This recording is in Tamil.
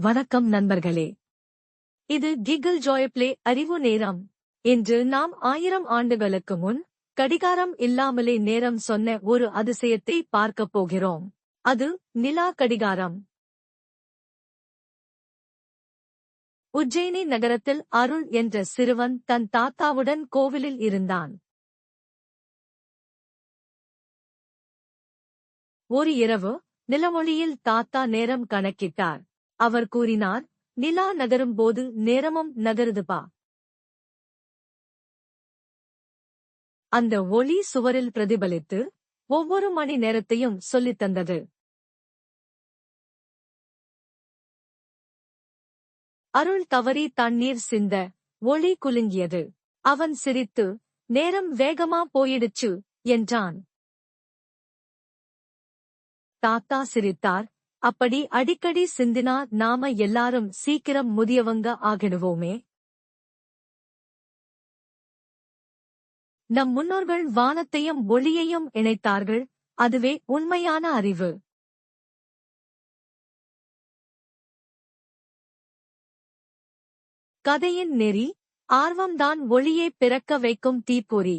வணக்கம் நண்பர்களே. இது கிகிள் ஜாயப்ளே அறிவு நேரம். இன்று நாம் ஆயிரம் ஆண்டுகளுக்கு முன் கடிகாரம் இல்லாமலே நேரம் சொன்ன ஒரு அதிசயத்தை பார்க்கப் போகிறோம். அது நிலா கடிகாரம். உஜ்ஜயினி நகரத்தில் அருள் என்ற சிறுவன் தன் தாத்தாவுடன் கோவிலில் இருந்தான். ஒரு இரவு நிலமொழியில் தாத்தா நேரம் கணக்கிட்டார். அவர் கூறினார் நிலா நகரும் போது நேரமும் நகருதுபா. அந்த ஒளி சுவரில் பிரதிபலித்து ஒவ்வொரு மணி நேரத்தையும் சொல்லித் தந்தது. அருள் தவறி தண்ணீர் சிந்த ஒளி குலுங்கியது. அவன் சிரித்து நேரம் வேகமா போயிடுச்சு என்றான். தாத்தா சிரித்தார் அப்படி அடிக்கடி சிந்தினா நாம எல்லாரும் சீக்கிரம் முதியவங்க ஆகிடுவோமே. நம் முன்னோர்கள் வானத்தையும் ஒளியையும் இணைத்தார்கள் அதுவே உண்மையான அறிவு. கதையின் நெறி ஆர்வம்தான் ஒளியை பிறக்க வைக்கும் தீப்பொறி.